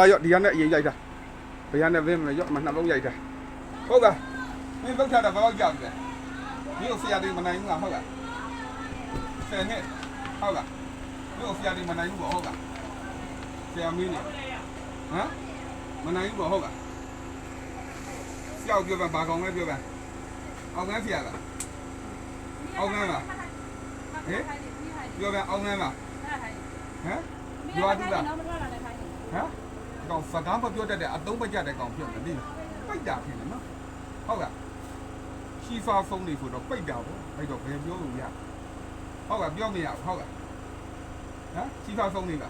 သားရော့ဒီကနဲ့အရင်ရိုက်တာဘယ်ရနဲ့ဝင်းမလဲရော့မနှလုံးရိုက်တာဟုတ်ကဲ့မင်းလောက်ထားတာဘာလို့ကြောက်လဲဒီကိုဆရာတွေမနိုင်ဘူးလားဟုတ်ကဲ့ဆယ်နှစ်ဟုတ်ကဲ့ဒီကိုဆရာတွေမနိုင်ဘူးပေါ့ဟုတ်ကဲ့ဆရာမင်းနေဟမ်မနိုင်ဘူးပေါ့ဟုတ်ကဲ့ဆရာပြောပါဘာကောင်လဲပြောပါအောင်ငန်းဆရာလားအောင်ငန်းလားဟင်ပြောပါအောင်ငန်းလားဟမ်ရွာတူလားဟမ် ကောင်စကားမပြောတတ်တဲ့အသုံးမကျတဲ့ကောင်ဖြစ်မသိလားပိတ်တာဖြစ်နေနော်ဟုတ်ကဲ့ရှီဖာဖုန်းတွေဆိုတော့ပိတ်တာပေါ့အဲ့တော့ဘယ်ပြောလို့ရဟုတ်ကဲ့ပြောမရဘူးဟုတ်ကဲ့ဟမ်ရှီဖာဖုန်းတွေက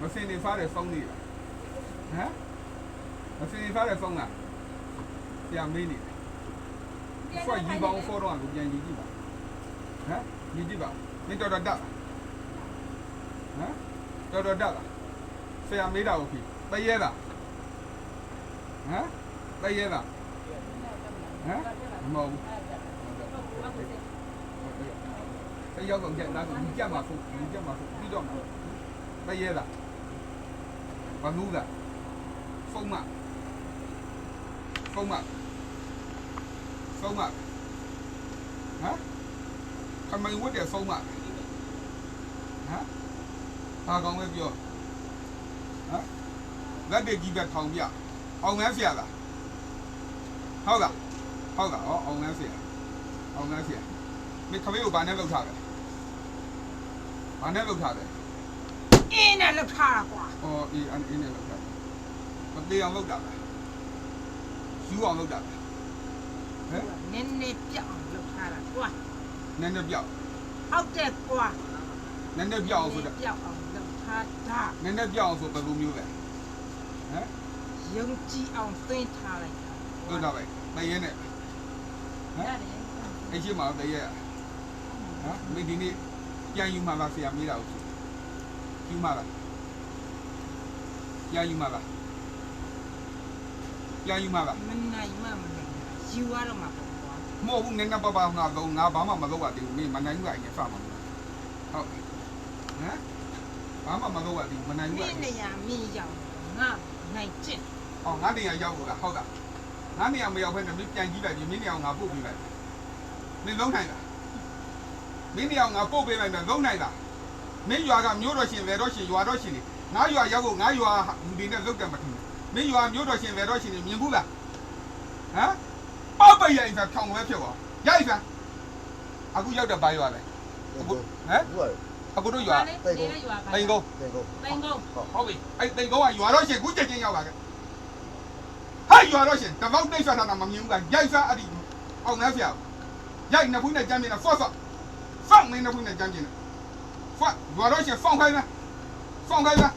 မစင်နေဖားတဲ့ဖုန်းတွေကဟမ်မစင်နေဖားတဲ့ဖုန်းကပြန်မေးနေတယ်ဆွဲရီပေါင်းဖောတော့ကိုပြန်ရည်ကြည့်ပါဟမ်ရည်ကြည့်ပါမင်းတော်တော်တက်လားဟမ်တော်တော်တက်လား ဆရာမေးတာကိုပြီတရဲလားဟမ်တရဲလားဟမ်မဟုတ်ဘူးတယောက်ကောင်ကြက်သားကိုကြက်မှာဖုတ်ကြက်မှာဖုတ်ပြီးတော့မှာတရဲလားဘာလို့လဲဖုံးမဖုံးမဖုံးမဟမ်ခမင်းဝတ်တဲ့ဖုံးမဟမ်ဘာကောင်ပဲပြောဟမ် လက်တွေကြီးပဲထောင်ပြအောင်ငန်းဆရာလားဟုတ်လားဟုတ်လားဩအောင်ငန်းဆရာအောင်ငန်းဆရာမင်းခမေးကိုဘာနဲ့လောက်ထားလဲဘာနဲ့လောက်ထားလဲအင်းနဲ့လောက်ထားတာကွာဩအေးအန်အင်းနဲ့လောက်ထားတယ်မသေးအောင်လောက်တာလားယူအောင်လောက်တာလားဟမ်နည်းနည်းပြောက်အောင်လောက်ထားတာကွာနည်းနည်းပြောက်ဟုတ်တယ်ကွာနည်းနည်းပြောက်အောင်ဆိုတော့ပြောက်အောင်လောက်ထားတာနည်းနည်းပြောက်အောင်ဆိုဘယ်လိုမျိုးလဲ ဟမ်ယုံကြည်အောင်သိမ်းထားလိုက်တာတို့တော့ပဲတရဲနဲ့ရတယ်အဲ့ရှိမှာတရဲဟမ်မင်းဒီနေ့ပြန်ယူမှာလားဆရာမေးတာကိုယူမှာလားပြန်ယူမှာလားပြန်ယူမှာလားမနိုင်မှမနိုင်ယူရတော့မှာပေါ့ကွာမဟုတ်ဘူးနည်းနည်းပါးပါးငါလုံးငါဘာမှမလုပ်ရသေးဘူးမင်းမနိုင်ဘူးအရင်ဖတ်မှာဟုတ်ဟမ်ဘာမှမလုပ်ရသေးဘူးမနိုင်ဘူးမအရင်းင်နေရမင်းရောက် ငါနိုင်ကျင့်ဟောငါနေရာရောက်လို့လားဟုတ်တာငါနေရာမရောက်ဘဲနဲ့မင်းပြန်ကြည့်လိုက်ပြီမင်းနေရာငါပို့ပေးလိုက်မင်းလုံးနိုင်လားမင်းနေရာငါပို့ပေးလိုက်တယ်လုံးနိုင်လားမင်းရွာကမျိုးတော်ရှင်လေတော်ရှင်ရွာတော်ရှင်နေငါရွာရောက်ဖို့ငါရွာလူတွေနဲ့လုတ်တယ်မထင်ဘူးမင်းရွာမျိုးတော်ရှင်လေတော်ရှင်နေမြင်ဘူးလားဟမ်ပောက်ပိတ်ရိုင်ဖက်ဖြောင်းလဲဖြစ်သွားရိုက်ဖက်အခုရောက်တဲ့ဘာရွာလဲအခုဟမ်ဘူးရတယ် အခုတို့ရွာတိတ်ကုန်တိန်ကုန်းတင်ကုန်တိန်ကုန်ဟုတ်ပြီအဲ့တိန်ကုန်းကရွာတော်ရှင်ခုချက်ချင်းရောက်လာခဲ့ဟဲ့ရွာတော်ရှင်တပေါက်တိတ်ဆွတ်တာမမြင်ဘူးကရိုက်ဖက်အဲ့ဒီအောင်ငန်းဖျားရိုက်နှစ်ဖူးနဲ့ကြမ်းပြင်းတာဖော့ဖော့ဖော့မင်းနှစ်ဖူးနဲ့ကြမ်းပြင်းတာဖော့ရွာတော်ရှင်ဖော့ခိုင်းလားဖော့ခိုင်းလား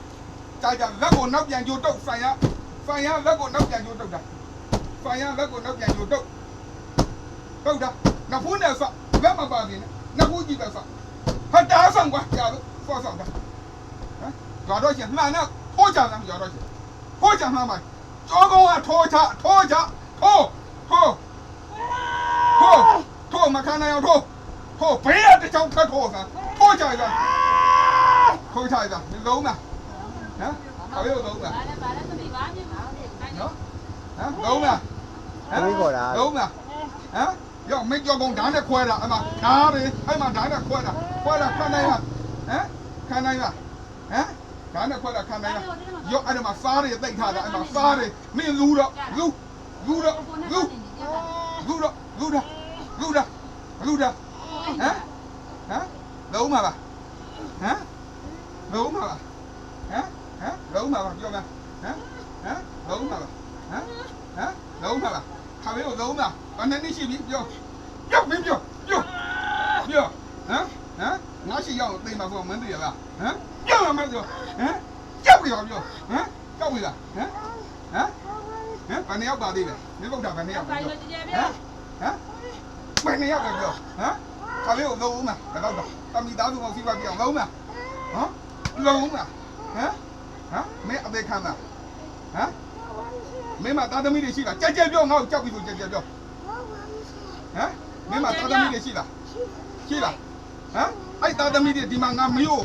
ကြာကြာလက်ကိုနောက်ပြန်ကြိုးတုတ်ဆိုင်ရဆိုင်ရလက်ကိုနောက်ပြန်ကြိုးတုတ်တာဆိုင်ရလက်ကိုနောက်ပြန်ကြိုးတုတ်တုတ်တာနှစ်ဖူးနဲ့ဖော့လက်မပါသေးနဲ့နှစ်ဖူးကြည့်ပဲဖော့ဟာတားဆောင်ကွာ ကြာလို့ဖော့ဆောင်တာရွာတော့ရှင်မှန်တော့ထိုးကြတယ်ရွာတော့ရှင်ထိုးကြမှန်ပါကျောကောကထိုးချထိုးချထိုးထိုးထိုးထိုးမခံနိုင်အောင်ထိုးထိုးဘေးရတစ်ချောင်းထပ်ထိုးစမ်းထိုးကြရထိုးချရလုံးလားဟမ်ဘာလို့လုံး လားနော်ဟမ်လုံးလားသမီးခေါ်တာလုံးလားဟမ်ရောမင်းကြောကောင်ဓာတ်နဲ့ခွဲတာအမဓာတ်တွေအဲ့မှာဓာတ်နဲ့ခွဲတာခွဲတာခံနိုင်လားဟမ်ခံနိုင်လားဟမ်ဓာတ်နဲ့ခွဲတာခံနိုင်လားရောအဲ့ဒါမှာစားတွေတိတ်ထားတာအဲ့မှာစားတွေမင်းလူတော့လူလူတော့လူလူတော့လူတာလူတာလူတာဟမ်ဟမ်လုံးမှာပါဟမ်လုံးမှာပါဟမ်ဟမ်လုံးမှာပါပြောမယ်ဟမ်ဟမ်လုံးမှာပါဟမ်ဟမ်လုံးမှာပါခါမေးကိုလုံးမှာဘာနဲ့နေရှိပြီပြော ပြောမင်းပြောပြောပြောဟမ်ဟမ်ငါရှိရောက်သိမှာဆိုမင်းသိရလားဟမ်ပြောရမယ်ပြောဟမ်ကြောက်ပြီပါပြောဟမ်ကြောက်ပြီလားဟမ်ဟမ်ဟမ်ဘယ်နှစ်ယောက်ပါသေးလဲမင်းဗုဒ္ဓဘယ်နှစ်ယောက်ပဲပြောဟမ်ဟမ်ဘယ်နှစ်ယောက်ပဲပြောဟမ်ခါလေးကိုလုံးဦးမဘယ်တော့တော့တမီသားစုအောင်စီးပွားပြအောင်လုံးမဟမ်လုံးဦးမဟမ်ဟမ်မင်းအသေးခံလားဟမ်မင်းမသားသမီးတွေရှိလားကြက်ကြက်ပြောငါ့ကိုကြောက်ပြီဆိုကြက်ကြက်ပြောဟ မ်မင်းမသားသမီးတွေရှိလားရှိလားဟမ်အဲ့သားသမီးတွေဒီမှာငါမယို့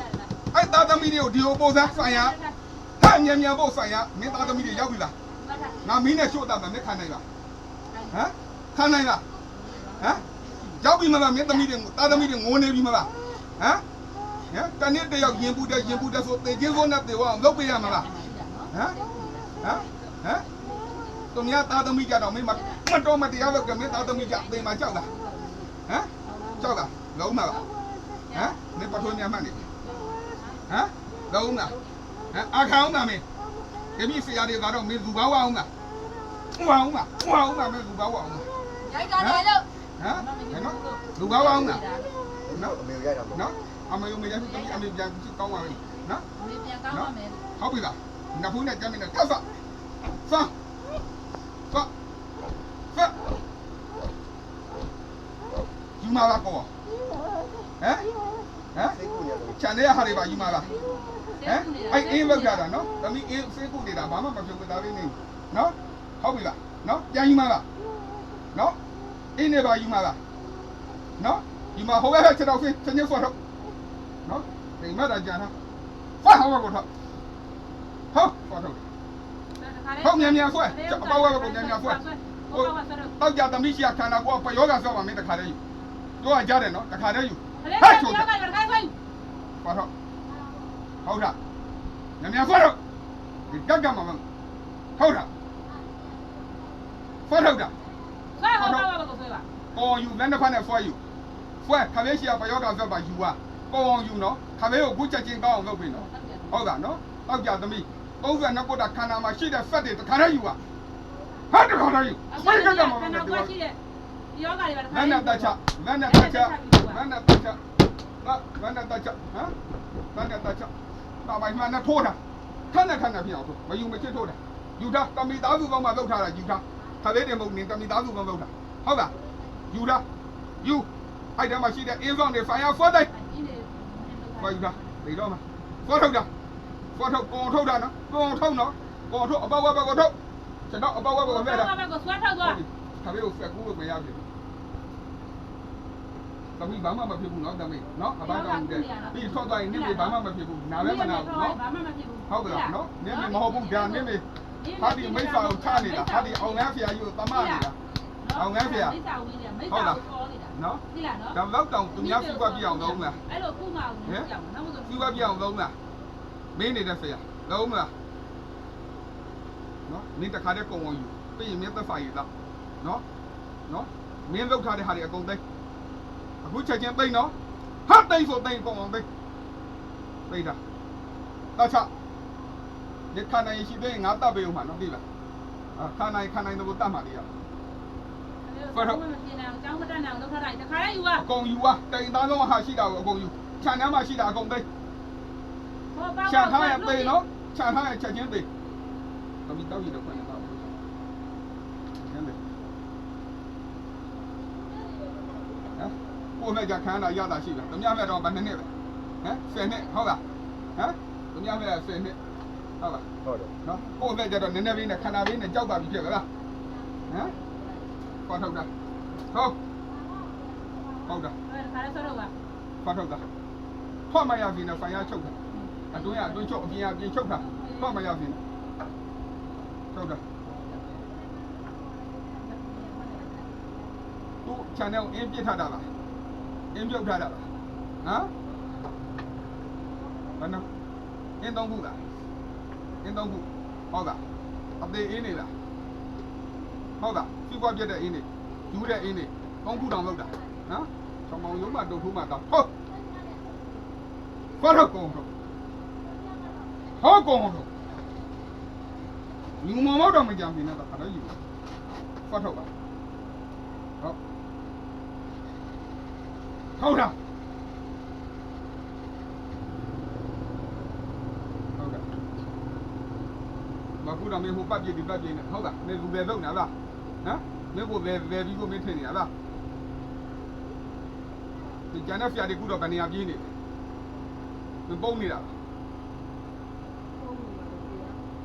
အဲ့သားသမီးတွေကိုဒီဟိုပုံစံဆိုင်ရဟာတ်ညံညံဖို့ဆိုင်ရမင်းသားသမီးတွေရောက်ပြီလားငါမင်းနဲ့ရှို့တာမမင်းခံနိုင်လားဟမ်ခံနိုင်လားဟမ်ရောက်ပြီမလားမင်းသမီးတွေသားသမီးတွေငိုနေပြီမလားဟမ်ဟမ်တနေ့တယောက်ရင်ပူတဲ့ရင်ပူတဲ့ဆိုတေချင်းစိုးနဲ့တေဝအောင်လုပ်ပေးရမလားဟမ်ဟမ်ဟမ်သူများသားသမီးကြတော့မင်းမမတော်မတရားလုပ်ကြမင်းသားသမီးကြအသိမှကြောက်လား ဟမ်ကြောက်လားလုံးမလားဟမ်နေပထွေးများမှတ်နေဟမ်လုံးလားဟမ်အခါအောင်လားမင်းဒီမိဆရာတွေကတော့မင်းလူပါဝအောင်လားဝအောင်လားဝအောင်လားမင်းလူပါဝအောင်လားရိုက်တာတယ်လို့ဟမ်နော်လူပါဝအောင်လားနော်အမေရိုက်တာပေါ့နော်အမေမေရသူတမီးအမေပြန်ကောင်းပါပြီနော်ဒီပြန်ကောင်းပါမယ်ဟုတ်ပြီလားနဖူးနဲ့ကြမ်းမင်းနဲ့တက်စစစစယူ မလာကောဟမ်ဟမ်စိတ်ကူရတယ်ခြံထဲဟာတွေပါယူမလားဟမ်အဲ့အင်းလောက်ကြတာနော်တမီးအင်းစေးကုနေတာဘာမှမပြောဘူးဒါလေးနေနော်ဟုတ်ပြီလားနော်ပြန်ယူမလားနော်အင်းနေပါယူမလားနော်ယူမဟိုဘက်ချက်တော့ဖင်းချက်ညက်ဆော့တော့နော်ဒီမှာဒါကြမ်းတာဖတ်ဟောကောတော့ဟုတ်ဖတ်တော့ဟုတ်မြန်မြန်ဆွဲအပေါဝဲကိုမြန်မြန်ဆွဲဟိုတောက်ကြသမီးရှိခန္ဓာကိုယ်ပယောဂဆွဲပါမင်းတခါတည်းယူ တို့ကကြားတယ်နော်တခါတည်းယူဟဲ့ချိုးပါတော့ဟုတ်တာမြန်မြန်ဆွဲတော့ဒီကက်ကမှာမဟုတ်တာဆွဲထုတ်တာကောယူလက်နှစ်ဖက်နဲ့ဆွဲယူဆွဲခမဲရှိပယောဂဆွဲပါယူပါကောအောင်ယူနော်ခမဲကိုခုချက်ချင်းကောင်းအောင်လုပ်ပြီနော်ဟုတ်တာနော်တောက်ကြသမီး32ခုတာခန္ဓာမှာရှိတဲ့ဖက်တွေတခါတည်းယူပါဟာတခါတည်းယူဆွဲကက်ကမှာမနဲ့ ဒီယောဂတွေပါမနတချမနတချမနတချဟာမနတချဟမ်မနတချတော့ဘာမှနဲ့ထိုးတာခဏခဏပြအောင်ထိုးမယူမချစ်ထိုးတာယူတာတမီသားစုကောင်းမှလောက်ထားတာယူတာခလေးတွေမဟုတ်နေတမီသားစုကောင်းလောက်တာဟုတ်လားယူတာယူအဲ့တမှာရှိတဲ့အင်းဆောင်တွေဖိုင်ယာဖော့တိုင်းဖော့ယူတာဒီတော့မှာဖော့ထုတ်တာဖော့ထုတ်ကောင်ထုတ်တာနော်ကောင်ထုတ်နော်ကောင်ထုတ်အပေါက်ဝက်ဘက်ကိုထုတ်ကျွန်တော်အပေါက်ဝက်ဘက်ကိုဖဲတာကိုဆွဲထောက်သွားခါလေးကိုဖက်ကူးလို့မရဘူး။ သမီးဘာမှမဖြစ်ဘူးနော်သမီးနော်အပန်းကောင်းတယ်။ပြီးထွက်သွားရင်နင့်မေဘာမှမဖြစ်ဘူး။နားလည်းမနာဘူးနော်ဘာမှမဖြစ်ဘူး။ဟုတ်ကဲ့နော်။နင့်မေမဟုတ်ဘူးဒါနင့်မေဟာဒီမိစ္ဆာကိုချနေတာဟာဒီအောင်ငန်းဖျာကြီးကိုတမနေတာမိစ္ဆာဝင်းတယ်မိစ္ဆာကိုခေါ်နေတာနော်ဒီလားနော်။ဒါလောက်တောင်သူများစုပ်ပြအောင်လုံးလားအဲ့လိုခုမှအောင်ကြောက်နောက်ဆို။စုပ်ပြအောင်လုံးလား။မင်းနေတဲ့ဆရာလုံးမလား။နော်နင်းတခါတည်းကုံအောင်ယူပြီးရင်မင်းသက်စာရည်လား။နော်နော်မင်းလောက်ထားတဲ့ဟာတွေအကုန်သိ အခုချက်ချင်းသိနော်ဟာသိဆိုသိကုံအောင်သိသိတာတချဒီခန္ဓာရှိတဲ့ငါတပ်ပေးဦးမှာနော်ဒီလားအခါနိုင်ခါနိုင်တော့တတ်မှာလေရဘာလို့မပြင်းအောင်ကျောင်းမတက်အောင်လုပ်ထားတာတခါလေးယူပါအကုန်ယူပါတိန်သားလုံးဟာရှိတာကိုအကုန်ယူခြံထဲမှာရှိတာအကုန်သိဟောပါခြံထားရသိနော်ခြံထားရချက်ချင်းသိသမီးတောက်ရတော့ခွင့်တော့ကျန်တယ်ဟမ် ကိုမဲ့ကြခန်းတာရတာရှိလားတမမဲ့တော့ဗနှစ်နှစ်ပဲဟမ်10နှစ်ဟုတ်လားဟမ်တမမဲ့10နှစ်ဟုတ်လားဟုတ်တယ်နော်ကိုယ့်အသက်ကျတော့နည်းနည်းလေးနဲ့ခန္ဓာလေးနဲ့ကြောက်တာပြီးဖြစ်ကြလားဟမ်ခေါ်ထုတ်တာဟုတ်ဟုတ်တာခါလေးဆောတော့ပါခေါ်ထုတ်တာထွက်မရပြီနဲ့ဆိုင်ရချုပ်တာအတွင်းကအတွင်းချုပ်အပြင်ကအပြင်ချုပ်တာထွက်မရပြီနဲ့ချုပ်တာသူ channel အင်းပြစ်ထားတာလား အင်းပြုတ်ထားတာလားဟမ်ဘာနော်အင်းသုံးခုလားအင်းသုံးခုဟုတ်လားအသေးအင်းနေလားဟုတ်လားစီးပွားပြတ်တဲ့အင်းနေယူတဲ့အင်းနေသုံးခုတောင်လောက်တာနော်ချောင်းမောင်ရုံးမှာတုတ်ထိုးမှာတော့ဟုတ်ဘာတော့ကုန်တော့ဟောကုန်တော့လူမမောက်တော့မကြံပြင်းတော့ခါတော့ယူဖတ်ထုတ်ပါဟုတ် ဟုတ်လားဟုတ်ကဲ့မကူတော့မင်းဟိုပတ်ပြည့်ဒီပတ်ပြည့်နဲ့ဟုတ်လားမင်းလူပဲလုံနေလားဟမ်မင်းကိုပဲပဲပြီးကိုမင်းထင်နေရလားဒီကျန်တဲ့ဖျားတွေကူတော့ဗနေရပြေးနေမင်းပုံနေတာ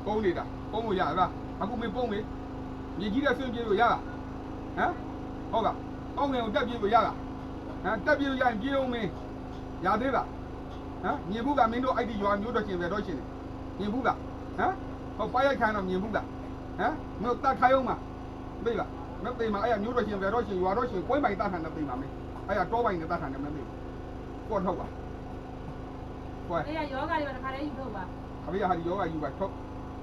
ပုံနေတာပုံလို့ရလားအခုမင်းပုံမေမြေကြီးတဲ့ဆင်းပြေးလို့ရလားဟမ်ဟုတ်လားပုံငယ်ကိုတက်ပြေးလို့ရလား ဟမ်တက်ပြေးရရင်ပြေးအောင်မင်းရသေးလားဟမ်မြင်ဘူးကမင်းတို့အဲ့ဒီရွာမျိုးတော့ရှင်ပဲတော့ရှင်နေမြင်ဘူးကဟမ်ဟောပိုက်ရိုက်ခံတော့မြင်ဘူးလားဟမ်မြို့တတ်ခိုင်းအောင်မသိလားမသိမှာအဲ့မျိုးတော့ရှင်ဘယ်တော့ရှင်ရွာတော့ရှင်ကိုယ်ပိုင်တတ်ခံတဲ့သိမှာမင်းအဲ့ကတောပိုင်နဲ့တတ်ခံတယ်မသိကိုထုတ်ပါကိုယ်အေးရယောဂတွေတခါလေးယူတော့ပါခမရဟာဒီယောဂယူပါထုတ်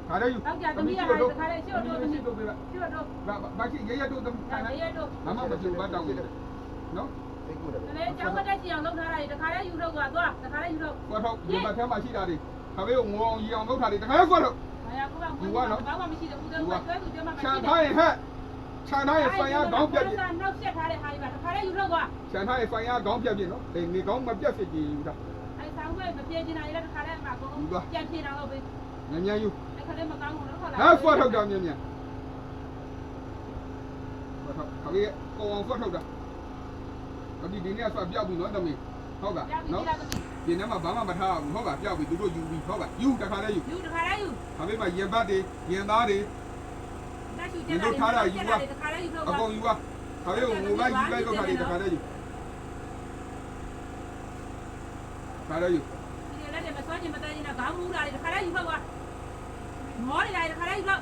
ခါလေးယူဟုတ်ကြသမီးရတယ်တခါလေးရှေ့တော့သမီးတို့ပြပါရှေ့တော့ဘာဘာရှိရရတို့တဒါခိုင်းလေးရတော့မမမပြဘာတောင်းနော် လေကျောင်းမတက်ချင်အောင်လုပ်ထားတာတခါလေးယူတော့သွားသွားတခါလေးယူတော့ကိုထုတ်ဒီမှာထဲမှာရှိတာဒီခမေကိုငိုအောင်ရီအောင်လုပ်ထားတယ်တခါလေးကိုထုတ်ဘာရကိုကဘာမှမရှိတယ်ဦးတော့ဆွဲသူကျမမရှိခြံတယ်ထားရင်ဟဲ့ခြံထားရင်ဆိုင်ရခေါင်းပြက်ပြစ်နောက်ဆက်ထားတဲ့ဟာကြီးပါတခါလေးယူတော့ကွာခြံထားရင်ဆိုင်ရခေါင်းပြက်ပြစ်နော်ဒီနေခေါင်းမပြက်ဖြစ်ကြည့်ယူတာအဲဆောင်းဝဲမပြေချင်တာရတခါလေးမှာကိုပြန်ပြေတာဟုတ်ပြီညံ့ညံ့ယူအဲခါလေးမကောင်းဘူးတော့ခေါ်လာဟာဖွက်ထုတ်တာမြင်မြင်ဖွက်ထုတ်ခမေကိုအောင်ဖွက်ထုတ်တာ အဒီဒီနေ့ဆွပြောက်ပြီနော်တမီဟုတ်ကဲ့ပြန်ပြေနော်လာသမီးဒီနေ့မှာဘာမှမထားဘူးဟုတ်ကဲ့ပြောက်ပြီသူတို့ယူပြီဟုတ်ကဲ့ယူတခါလေးယူယူတခါလေးယူခမေမှာရင်ဘတ်တွေရင်သားတွေတက်ချူကျက်တာတခါလေးယူတော့အကုန်ယူပါခမေကိုငိုလိုက်ယူလိုက်တော့ခါလေးတခါလေးယူခါလေးယူဒီလက်တွေမစွမ်းချင်မတန်းချင်တာခေါင်းမူးတာတွေတခါလေးယူတော့ကွာမောနေတာတခါလေးယူတော့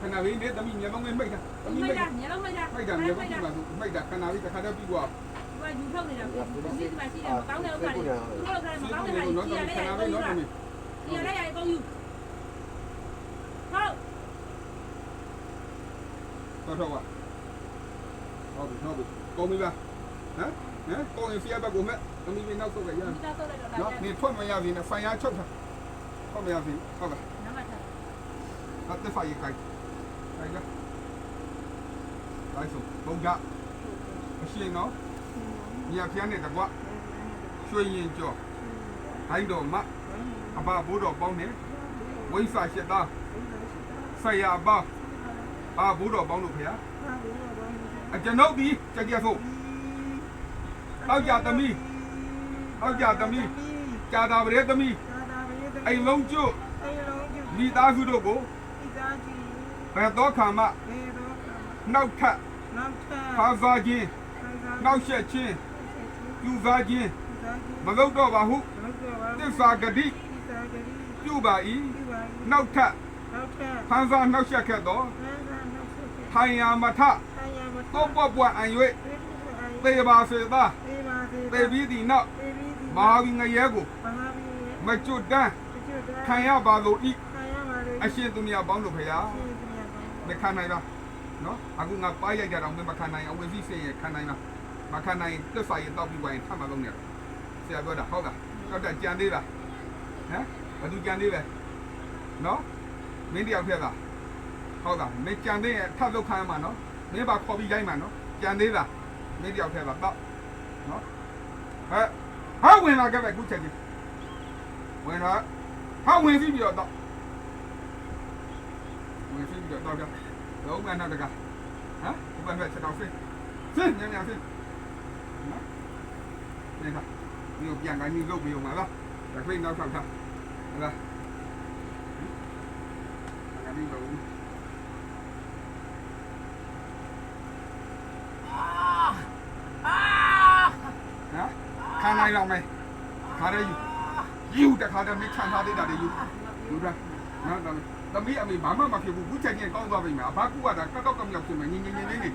ခဏလေးနေတမီမျက်လုံးလေးမိတ်တာတမီမိမိတ်တ်တာတာညလုံးမိတ်တာမိတ်တာမျက်လုံးကြည့်ပါသူမိတ်တာခဏလေးတစ်ခါတည်းပြီးသွားသူကယူထုတ်နေတာဒီမှာရှိတယ်မကောင်းတဲ့ဥစ္စာတွေသူတို့ကမကောင်းတဲ့ဟာတွေကြီးရလဲရကုန်ယူတာကြီးရလဲရကုန်ယူဟုတ်တော့တော့ပါဟုတ်ပြီဟုတ်ပြီကောင်းပြီလားဟမ်ဟမ်ကောင်းရင်ဖျက်ဘက်ကိုမဲ့တမီမင်းနောက်ဆုတ်လိုက်ရဒီသားတော့လိုက်တော့လာနော်တယ်နေထွက်မရဘူးနဲ့ဖိုင်ရချုပ်တာထွက်မရဘူးဟုတ်ကဲ့နမတာအသက်ဖိုင်ကိုက် ကိုက်ကြလိုက်ဆုံးဘုံကအရှင်နော်မြတ်ဖျားနဲ့တကွရွှေရင်ကြောဟိုင်းတော်မအဘဘိုးတော်ပေါင်းနေဝိဆာရှက်သားဆရာပါအာဘိုးတော်ပေါင်းလို့ဖေအကျွန်ုပ်ဒီကြက်ကြက်ဖို့တောက်ကြသမီးတောက်ကြသမီးကြာတာပရေသမီးအိမ်လုံးကျွတ်မိသားစုတို့ကို ဘယ်တော့ခါမှနောက်ထပ်ဖာစားခြင်းနောက်ဆက်ခြင်းယူစားခြင်းမလုပ်တော့ပါဟုသစ္စာဂတိပြုပါ၏နောက်ထပ်ဖန်စားနောက်ဆက်ခဲ့သောထိုင်ယာမထတော့ပွားပွားအံ၍သေပါစေသာသေပြီးသည်နောက်မဟာဝီငရဲကိုမကျွတ်တန်းခံရပါလို့ဤအရှင်သူမြတ်ပေါင်းတို့ဖရာ မခံနိုင်ပါနော်အခုငါပါရိုက်ကြတော့မခံနိုင်အောင်ဝစီစေရခံနိုင်လားမခံနိုင်သစ္စာရတောက်ပြီးဝိုင်းထပ်မလုံးနဲ့ဆရာပြောတာဟုတ်လားတော့တကြံသေးလားဟမ်ဘယ်သူကြံသေးလဲနော်မင်းတယောက်ထက်လားဟုတ်လားမင်းကြံသေးရင်ထပ်လုတ်ခိုင်းမှာနော်မင်းပါခေါ်ပြီးရိုက်မှာနော်ကြံသေးလားမင်းတယောက်ထက်လားတော့နော်ဟဲ့ဟာဝင်လာခဲ့ပဲခုချက်ချင်းဝင်လာဟာဝင်ပြီးပြီးတော့တော့ဝင် ပြီးပြီးတော့တော့ကြတော့မှနောက်တကဟမ်ဘယ်ဘက်ချက်တော့ဖင်းဖင်းညံ့ညံ့ဖင်းနော်နေကဒီကိုပြန်ကနေလုတ်ပြီးအောင်ပါလားဒါခွေးနောက်ထောက်ထားဟုတ်လားငါဒီတော့ဟမ်ခံနိုင်တော့မယ်ခါရဲယူယူတခါတည်းမခံထားသေးတာတွေယူယူတာနော်တော့ သမီးအမေဘာမှမဖြစ်ဘူးခုချက်ချင်းကောင်းသွားပြီမှာဘာကူကတာကတ်တော့ကမြောက်ဖြစ်မယ်ညီညီညီလေးနေ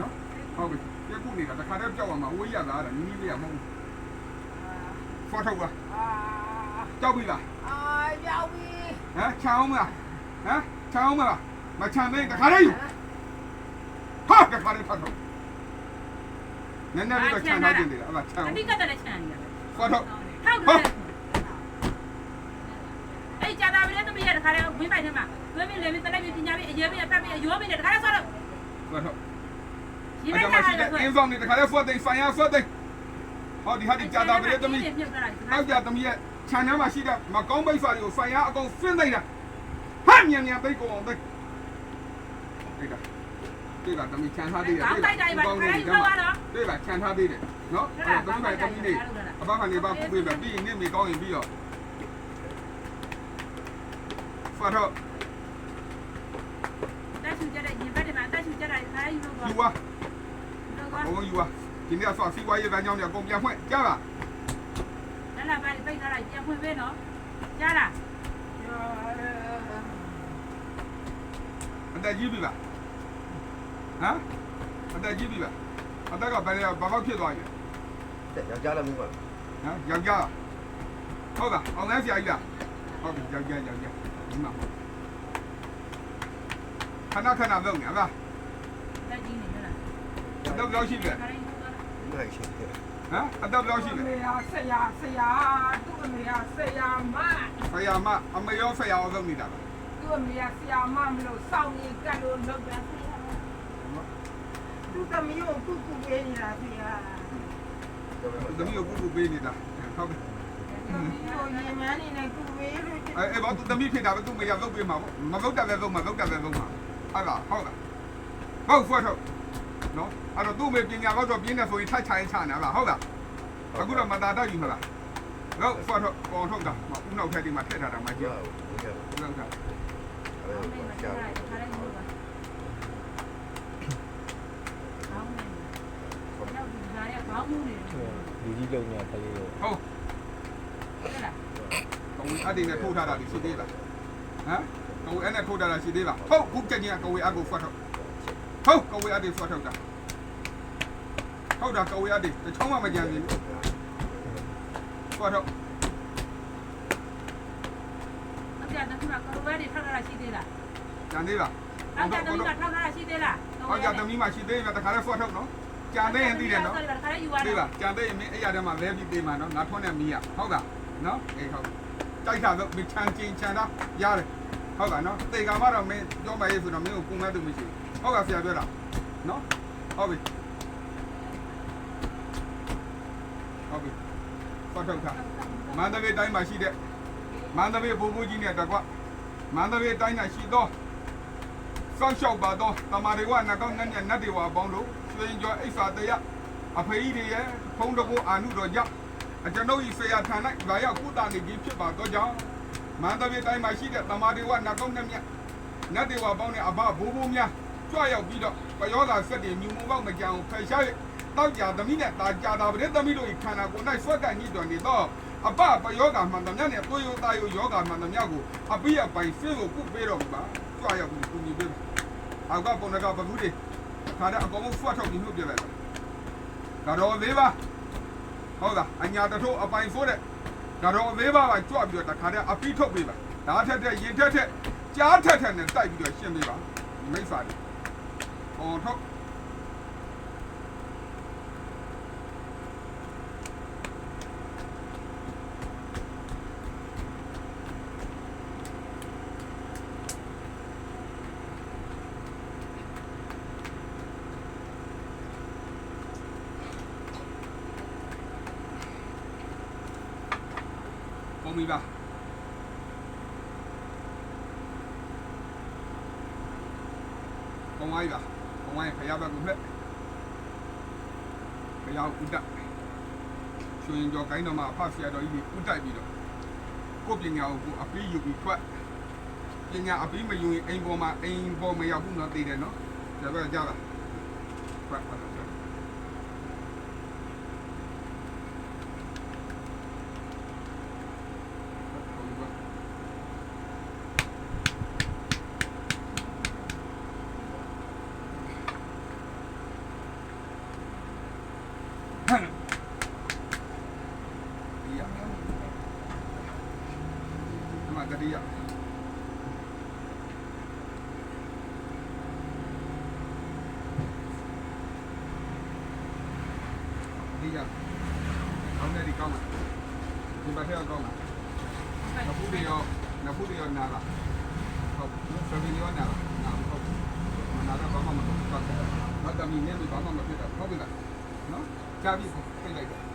နော်ဟုတ်ပြီပြကူနေတာတခါတည်းကြောက်အောင်မဝေးရတာညီညီလေးရမဟုတ်ဘူးဖော်ထုတ်ပါကြောက်ပြီလားအာရောက်ပြီဟမ်ချောင်းမလားဟမ်ချောင်းမလားမချမ်းသေးတခါတည်းယူဟာတခါတည်းဖတ်ထုတ်နည်းနည်းလေးတော့ချမ်းထားခြင်းတယ်အဲ့ဒါချမ်းအတိကတလည်းချန်နေတာဖော်ထုတ်ဟုတ်တယ်အဲ့ကြာတာ ပဲသမီးရတခါလေးဝင်းပိုက်ထဲမှာဝင်းမင်းလေမင်းတလိုက်ပြီးပညာပြီးအရေးပြီးအပတ်ပြီးအယောပြီးတခါလေးဆောတော့ဖော်ထုတ်ရင်းအလိုက်ကြတာမ်းမရှိလည်းတဲ့အင်းဆောင်နေတခါလဲဖွက်သိမ်းဆိုင်ရဖွက်သိမ်းဟောဒီဟာဒီကြာတာပဲသမီးမြုပ်တာနောက်ကြသမီးရဲ့ခြံထဲမှာရှိတဲ့မကောင်းပိတ်စာတွေကိုဆိုင်ရအကုန်ဖင်းသိမ်းတာဟာမြန်မြန်သိကုန်အောင်သိသိတာသိတာသမီးခြံထားသေးတယ်ကောင်းတိုက်တိုင်းပါခါလေးယူတော့တော့သိတာခြံထားသေးတယ်နော်အဲ့သမီးပိုင်သမီးလေးအဘကနေပါပြပေးမယ်ပြီးရင်နေမေကောင်းရင်ပြီးတော့ ဖတ်တော့တက်ချူကြတဲ့ညီဘက်တွေမှာတက်ချူကြတဲ့ခိုင်းလို့ပါယူပါဘုံယူပါဒီနေ့ဆောက်စီဝါရေးဗန်းကြောင်းတွေအကုန်ပြန်ဖွင့်ကြားလားလားလားပါပိတ်ထားလိုက်ပြန်ဖွင့်ပေးနော်ကြားလားအတက်ကြီးပြီလားဟမ်အတက်ကြီးပြီလားအတက်ကဘယ်ဘာပေါက်ဖြစ်သွားပြီယောက်ျားလည်းမဟုတ်ပါဘူးဟမ်ယောက်ျားဟုတ်လားအောင်လဲဆရာကြီးလားဟုတ်ပြီယောက်ျားယောက်ျား ဒီမှာခဏခဏလုပ်နေလားတက်ကြီးနေလားအသက်ဘယ်လောက်ရှိလဲခါတိုင်းတော့ဒီမှာရှိတယ်ဟမ်အသက်ဘယ်လောက်ရှိလဲမေယာဆရာဆရာသူ့အမေယာဆရာမဆရာမအမေရောဆရာရောလုပ်နေတာလားသူ့အမေယာဆရာမမလို့စောင့်နေကြလို့လုပ်တယ်သူ့သမီးကိုကုကုပေးနေတာဆရာသမီးကိုကုကုပေးနေတာဟုတ် အဲအဲဘာသူသမီးဖြစ်တာပဲသူမရလုပ်ပေးမှာပေါ့မလုပ်တတ်ပဲလုပ်မှာလုပ်တတ်ပဲလုပ်မှာဟုတ်လားဟုတ်လားဟုတ်ဖွက်ထုတ်နော်အဲ့တော့သူ့မေပညာတော့ပြင်းနေဆိုရင်ထိုက်ချိုင်းချနေလားဟုတ်လားအခုတော့မသာတော့ယူမလားဟုတ်ဖွက်ထုတ်ပေါ်ထုတ်တာဥနောက်ထက်ဒီမှာထည့်ထားတာမှကြည့်ဟုတ်ဟုတ်ကဲ့ဥနောက်ထက်အဲ့အောင်းနေမှာဒါခါတိုင်းခါတိုင်းတော့ပါအောင်းနေတော့ဒီခါရခေါင်းမှုနေတယ်လူကြီးလုံညာကလေးရောဟုတ်ဟုတ်လားကောင်း ဝင်အတင်းနဲ့ထိုးထားတာဒီရှိသေးလားဟမ်ကောင်းဝင်အဲ့နဲ့ထိုးထားတာရှိသေးလားဟုတ်ခုကြက်ကြီးကကောင်းဝင်အကိုဖွက်ထုတ်ဟုတ်ကောင်းဝင်အတင်းဖွက်ထုတ်တာဟုတ်တာကောင်းဝင်အတင်းတချောင်းမှမကြံဘူးဖွက်ထုတ်အပြတ်တခုကကောဝဲတွေထောက်ထားတာရှိသေးလားကြံသေးလားအပြတ်တခုကထောက်ထားတာရှိသေးလားဟောကြသမီးမှရှိသေးတယ်တခါလဲဖွက်ထုတ်နော်ကြံသေးရင်သိတယ်နော်ခါတိုင်းယူရသိတာလားကြံသေးရင်မင်းအဲ့ရတဲ့မှာလဲပြီးသေးမှာနော်ငါထွန်းတဲ့မီးရဟုတ်လားနော်အေးဟုတ် တိုက်တာတော့မချမ်းချင်းချမ်းတာရတယ်ဟုတ်ကဲ့နော်တေကမှာတော့မင်းပြောမရေးဆိုတော့မင်းကိုပုံမဲ့သူမရှိဟုတ်ကဲ့ဆရာပြောတာနော်ဟုတ်ပြီဟုတ်ပြီဖွက်ထုတ်တာမန္တလေးတိုင်းမှာရှိတဲ့မန္တလေးဘိုးဘိုးကြီးနဲ့တကွမန္တလေးတိုင်းမှာရှိတော့စောင့်ရှောက်ပါတော့တမာတွေဝနကောင်းနဲ့နတ်တွေဝအပေါင်းတို့ရွှေရင်ကျော်အိဆာတရအဖေကြီးတွေရဲ့ဖုံးတကူအာနုတော်ကြောင့် အကျွန်ုပ်ဤဆရာထံ၌ဗာရောက်ကုသနေခြင်းဖြစ်ပါတော့ကြောင့်မန္တလေးတိုင်းမှာရှိတဲ့တမာတွေဝနကောင်းနဲ့မြတ်နတ်တွေဝပေါင်းနဲ့အဘဘိုးဘိုးများကြွရောက်ပြီးတော့ပယောဂါဆက်တွေမြူမှုပေါက်မကြောင်ဖယ်ရှား၍တောက်ကြသမီးနဲ့တာကြတာပရိသမီးတို့ဤခန္ဓာကိုယ်၌ဆွတ်ကန်ညှိတော်နေတော့အပပယောဂါမှန်သမျှနဲ့ကိုယ်ယောသားယောယောဂါမှန်သမျှကိုအပိယပိုင်ဆေးကိုကုပေးတော်မူပါကြွရောက်ပြီးကုညီပေးပါအောက်ကပုံကပကူတွေခါတဲ့အကောင်ကိုဖွက်ထုတ်ပြီးနှုတ်ပြလိုက်တာကတော့သေးပါ ဟုတ်လားအညာတထိုးအပိုင်ဆိုးတဲ့ကတော့သေးပါပါကြွပြီးတော့တခါတဲ့အပိထုတ်ပေးပါဒါထက်တဲ့ရင်ထက်တဲ့ကြားထက်ထက်နဲ့တိုက်ပြီးတော့ရှင်းပေးပါမိစ္ဆာတွေပုံထုတ် ပုံဝိုင်းပါပုံဝိုင်းဖျားဘက်ကိုလှက်ဖျားဥဒ္ဒရွှေရင်ကျော်ကိုင်းတော်မှာဖဆရာတော်ကြီးဥဒ္ဒပြီးတော့ကိုပညာကိုအပီးယူပြီးထွက်ပညာအပီးမယူရင်အိမ်ပေါ်မှာအိမ်ပေါ်မရောက်ဘူးနော်သိတယ်နော်ဒါပဲကြားလားထွက်ထွက် အမတတိယဒီရအောင်နေဒီကောင်းမှာဒီဘက်ထက်ကောင်းမှာနဖူးတွေရောနဖူးတွေရောနာလာဟုတ်ဆယ်ဗီရောနာလာနာဟုတ်မနာတော့ဘာမှမလုပ်ဘူးပတ်တယ်တော့တမီနေပြီဘာမှမဖြစ်တော့ဟုတ်ပြီလားနော်ကြားပြီပြလိုက်တယ်